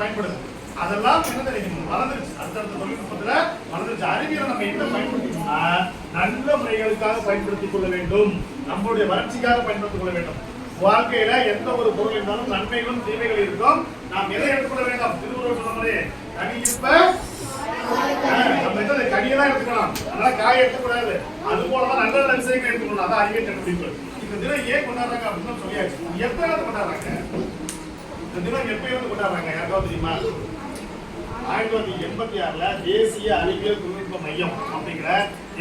பயன்படுது. அதெல்லாம் என்ன தெரியும் வளர்ந்துருச்சு அடுத்தடுத்த தொழில்நுட்பத்துல வளர்ந்துருச்சு அறிவியலை நம்ம என்ன பயன்படுத்தணும்னா நல்ல முறைகளுக்காக பயன்படுத்திக் கொள்ள வேண்டும். நம்மளுடைய வளர்ச்சிக்காக பயன்படுத்திக் கொள்ள வேண்டும். வாழ்க்கையில எந்த ஒரு பொருள் இருந்தாலும் நன்மைகளும் தீமைகள் இருக்கும். நாம் எதை எடுத்துக்கொள்ள வேண்டாம்? திருவள்ளுவர் சொன்ன மாதிரி கனி இருப்ப நம்ம என்ன கனியெல்லாம் தான் எடுத்துக்கலாம். அதனால காய் எடுத்துக்கூடாது. அது போலதான் நல்ல நல்ல விஷயங்கள் எடுத்துக்கணும். அதான் அறிவியல் கண்டுபிடிப்பு. இந்த தினம் ஏன் கொண்டாடுறாங்க அப்படின்னு சொல்லியாச்சு. எத்தனை கொண்டாடுறாங்க? இந்த தினம் எப்ப இருந்து கொண்டாடுறாங்க? யாருக்காவது தெரியுமா? ஆயிரத்தி தொள்ளாயிரத்தி எண்பத்தி ஆறுல தேசிய அறிவியல் தொழில்நுட்ப மையம் அப்படிங்கிற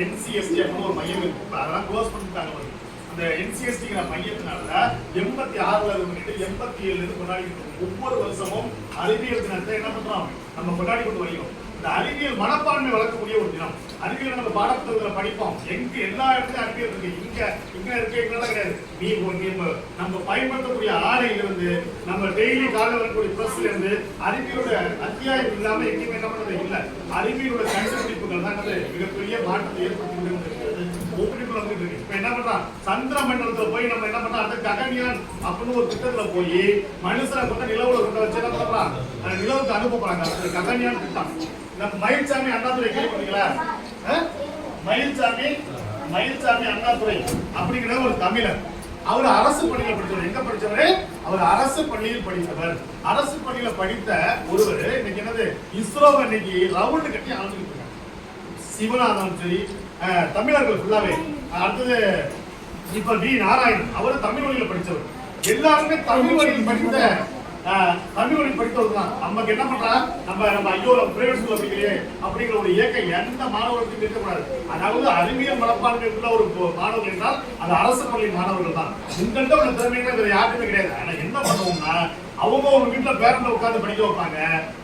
என்சிஎஸ்டி அப்படின்னு ஒரு மையம் இருக்கு. இப்ப அதெல்லாம் க்ளோஸ் பண்ணிட்டாங்க பாருங்க. அந்த என்சிஎஸ்டிங்கிற மையத்தினால எண்பத்தி ஆறுல இருந்து எண்பத்தி ஏழுல இருந்து கொண்டாடி ஒவ்வொரு வருஷமும் அறிவியல் தினத்தை என்ன பண்றோம்? நம்ம கொண்டாடி கொண்டு வருகிறோம். இந்த அறிவியல் மனப்பான்மை வளர்க்கக்கூடிய ஒரு தினம். அறிவியல் நம்ம பாடப்புத்தகத்துல படிப்போம். எங்க எல்லா இடத்துலயும் அறிவியல் இருக்கு. இங்க இங்க இருக்கு இங்கெல்லாம் கிடையாது. நீ ஒ- நம்ம நம்ம பயன்படுத்தக்கூடிய ஆடையிலிருந்து நம்ம டெய்லி காலையில் வரக்கூடிய ப்ரெஸ்ல இருந்து அறிவியலோட அத்தியாயம் இல்லாம எங்கேயுமே என்ன பண்றது? இல்ல. அறிவியலோட கண்டுபிடிப்புகள் தான் மிகப்பெரிய மாற்றத்தை ஏற்படுத்தி கொண்டு வந்திருக்கிறது. இப்ப என்ன பண்றான்? சந்திர மண்டலத்துல போய் நம்ம என்ன பண்றோம் அடுத்த ககன்யான் அப்படின்னு ஒரு திட்டத்துல போய் மனுஷனை கொண்டு நிலவுல கொண்டு வச்சு என்ன பண்றான்? நிலவுக்கு அனுப்ப போறாங்க. அது ககன்யான் திட்டம். நம்ம மயில்சாமி அண்ணாதுரை கேள்விப்பட்டீங்களா மயில்சாமி மயில்சாமி அண்ணாதுரை அப்படிங்கிற ஒரு தமிழர். அவர் அரசு பள்ளியில படிச்சவர் எங்க படித்தவர்? அவர் அரசு பள்ளியில் படித்தவர். அரசு பள்ளியில படித்த ஒருவர் இன்னைக்கு என்னது? இஸ்ரோவை இன்னைக்கு ரவுண்டு கட்டி ஆரம்பிச்சுட்டு இருக்காங்க சிவநாதன் சரி அஹ், தமிழர்கள் ஃபுல்லாவே அடுத்தது இப்ப வி நாராயணன். அவர் தமிழ் மொழியில படிச்சவர் எல்லாருமே தமிழ் மொழியில் படித்த அஹ், தமிழ் படித்தவர் தான் நமக்கு என்ன பண்றா? நம்ம நம்ம ஐயோ பிரைவேட் ஸ்கூல் படிக்கிறே அப்படிங்கிற ஒரு இயக்கம் எந்த மாணவர்களுக்கும் இருக்கக்கூடாது. அதாவது அறிவியல் மனப்பான்மை உள்ள ஒரு மாணவர்கள் என்றால் அது அரசு பள்ளி மாணவர்கள் தான். இந்த ஒரு திறமைகள் வேற யாருக்குமே கிடையாது. ஆனா என்ன பண்ணுவோம்னா அவங்க ஒரு வீட்டுல பேரண்ட உட்காந்து படிக்க வைப்பாங்க.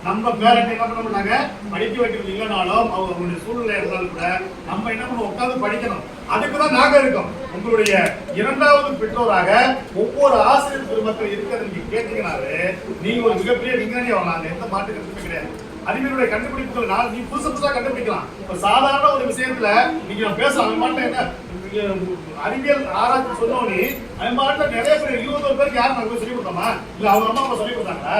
நம்ம பேரண்ட் என்ன பண்ண மாட்டாங்க? படிக்க வைக்கிறது இல்லைனாலும் அவங்க அவங்களுடைய சூழ்நிலை இருந்தாலும் கூட நம்ம என்ன பண்ண உட்காந்து படிக்கணும். அதுக்கு தான் நாங்க இருக்கோம். உங்களுடைய இரண்டாவது பெற்றோராக ஒவ்வொரு ஆசிரியர் பெருமக்கள் இருக்கிறது நீங்க கேட்டீங்கனாலே நீங்க ஒரு மிகப்பெரிய விஞ்ஞானி ஆகலாம். அது எந்த மாற்று கருத்துமே கிடையாது. அறிவியலுடைய கண்டுபிடிப்புகள் நீ புதுசு புதுசா கண்டுபிடிக்கலாம். இப்ப சாதாரண ஒரு விஷயத்துல நீங்க பேசலாம் அவன் மாட்டேன் என்ன? அறிவியல் ஆராய்ச்சி சொன்னோனே அவன் மாட்டில் நிறைய பேர் இருபது பேருக்கு யாரும் நாங்க சொல்லி கொடுத்தோமா? இல்ல அவங்க அம்மா அப்பா சொல்லி கொடுத்தாங்களா?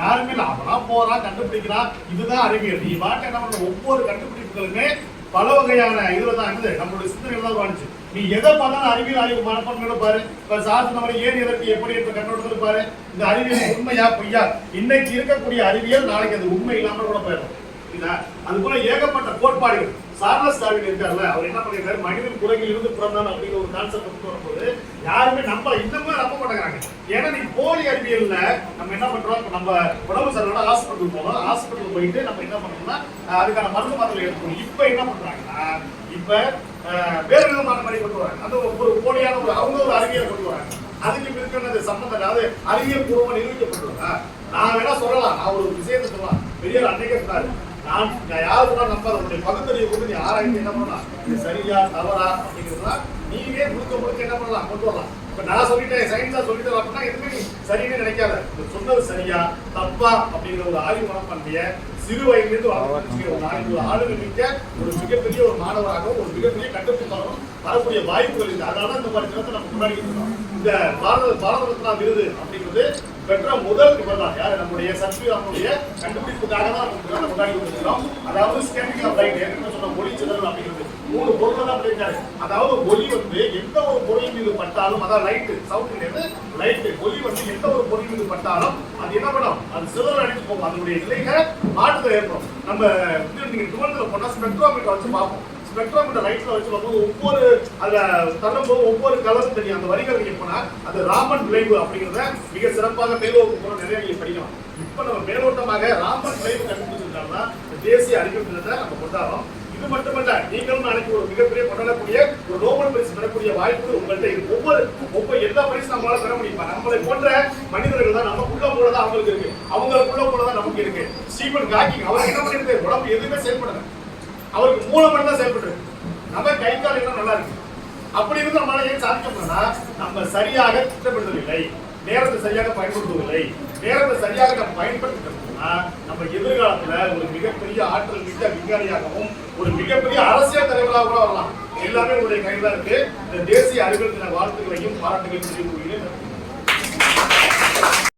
யாருமே இல்லை அவனா போறான் கண்டுபிடிக்கிறான். இதுதான் அறிவியல். நீ மாட்டேன் என்ன பண்ற? ஒவ்வொரு கண்டுபிடிப்புகளுமே பல வகையான இதுல தான் இருந்தது நம்மளுடைய சிந்தனை தான் வாழ்ந்துச்சு நீ எதை பார்த்தாலும் அறிவியல் அறிவு மனப்பான்மையோட பாரு. இப்ப சார் நம்ம ஏன் எதற்கு எப்படி என்ற கண்ணோட்டத்தில் பாரு. இந்த அறிவியல் உண்மையா பொய்யா? இன்னைக்கு இருக்கக்கூடிய அறிவியல் நாளைக்கு அது உண்மை இல்லாமல் கூட போயிடும். இல்லை அது போல ஏகப்பட்ட கோட்பாடுகள். சார்லஸ் டார்வின் இருக்கார்ல அவர் என்ன பண்ணிருக்காரு மனிதன் குரங்கில் இருந்து பிறந்தான் அப்படிங்கிற ஒரு கான்செப்ட் கொண்டு வரும்போது யாருமே நம்ம இன்னமும் நம்ம பண்றாங்க ஏன்னா நீ போலி அறிவியல்ல நம்ம என்ன பண்றோம்? நம்ம உடம்பு சரியில்லை ஹாஸ்பிட்டல் போனோம் ஹாஸ்பிட்டல் போயிட்டு நம்ம என்ன பண்றோம்னா அதுக்கான மருந்து மாத்திரை எடுக்கணும் இப்ப என்ன பண்றாங்கன்னா இப்ப அஹ், விதமான மாதிரி கொண்டு வராங்க. அந்த ஒரு போலியான ஒரு அவங்க ஒரு அறிவியல் கொண்டு வராங்க. அதுக்கு இருக்கிறது சம்பந்தம் அதாவது அறிவியல் பூர்வமா நிரூபிக்கப்பட்டுள்ளதா? நான் வேணா சொல்லலாம். நான் ஒரு விஷயத்தை சொல்லலாம். பெரிய அன்னைக்கே சொன்னாரு. நான் நான் யாரு கூட நம்பாத உன்னுடைய கொண்டு நீ ஆராய்ச்சி என்ன பண்ணலாம்? இது சரியா தவறா அப்படிங்கிறதுலாம் நீங்களே முழுக்க முழுக்க என்ன பண்ணலாம்? கொண்டு வரலாம். இப்ப நான் சொல்லிட்டேன் சயின்ஸா சொல்லிட்டேன் அப்படின்னா எதுவுமே நீ சரின்னு நினைக்காத. சொன்னது சரியா தப்பா அப்படிங்கிற ஒரு ஆய்வு மனப்பான்மைய சிறு வயதிலிருந்து வளர்த்து ஒரு நாளைக்கு மிக்க ஒரு மிகப்பெரிய ஒரு மாணவராகவும் ஒரு மிகப்பெரிய கண்டுபிடிப்பாகவும் வரக்கூடிய வாய்ப்புகள் இருக்கு. அதனால தான் இந்த மாதிரி தினத்தை நம்ம முன்னாடி இந்த பாரத பாரத ரத்னா விருது அப்படிங்கிறது பெற்ற முதல் இவர் தான் யாரு? நம்முடைய சத்யராமனுடைய கண்டுபிடிப்புக்காக தான் நம்ம நம்ம அதாவது ஸ்கேனிங் ஆஃப் லைட் ஏற்கனவே சொன்ன ஒளி சிதறல் அப்படிங்கிறது. மூணு பொருளை தான் பண்ணியிருக்காரு அதாவது ஒளி வந்து எந்த ஒரு பொருள் மீது பட்டாலும் அதாவது லைட்டு சவுண்ட் கிடையாது லைட் ஒளி வந்து எந்த ஒரு பொருள் மீது பட்டாலும் அது என்ன பண்ணும் அது சிதறல் அடிச்சு போகும். அதனுடைய நிலைக மாற்றத்தை ஏற்படும் நம்ம நீங்கள் டுவெல்த்தில் போனால் ஸ்பெக்ட்ரோமீட்டர் வச்சு பார்ப்போம். ஸ்பெக்ட்ரோமீட்டர் லைட்டில் வச்சு பார்க்கும்போது ஒவ்வொரு அதில் தள்ளும்போது ஒவ்வொரு கலரும் தெரியும். அந்த வரிகள் நீங்கள் போனால் அது ராமன் விளைவு அப்படிங்கிறத மிக சிறப்பாக மேலோக்கு போகிற நிறைய நீங்கள் படிக்கலாம். இப்போ நம்ம மேலோட்டமாக ராமன் விளைவு கண்டுபிடிச்சிருக்காங்கன்னா தேசிய அறிவியல் நம்ம கொண்டாடுறோம். இது மட்டுமல்ல நீங்களும் நாளைக்கு ஒரு மிகப்பெரிய கொண்டாடக்கூடிய ஒரு நோபல் பரிசு பெறக்கூடிய வாய்ப்பு உங்கள்கிட்ட இருக்கு. ஒவ்வொரு ஒவ்வொரு எல்லா பரிசு நம்மளால பெற முடியுமா. நம்மளை போன்ற மனிதர்கள் தான் நமக்குள்ள போலதான் அவங்களுக்கு இருக்கு. அவங்களுக்குள்ள போலதான் நமக்கு இருக்கு. ஸ்டீபன் காக்கிங் அவர் என்ன பண்ணிருக்கு உடம்பு எதுவுமே செயல்படல. அவருக்கு மூளை மட்டும் தான் செயல்படுது நம்ம கை கால் எல்லாம் நல்லா இருக்கு. அப்படி இருந்து நம்மளால ஏன் சாதிக்க நம்ம சரியாக திட்டமிடுவதில்லை நேரத்தை சரியாக பயன்படுத்துவதில்லை. நேரத்தை சரியாக நம்ம பயன்படுத்திட்டோம்னா நம்ம எதிர்காலத்துல ஒரு மிகப்பெரிய ஆற்றல் மிக்க விஞ்ஞானியாகவும் ஒரு மிகப்பெரிய அரசியல் தலைவராக கூட வரலாம். எல்லாமே உங்களுடைய கையில இருக்கு. இந்த தேசிய அறிவியல் தின வாழ்த்துக்களையும் பாராட்டுகளையும் தெரிவித்து கொள்கிறேன்.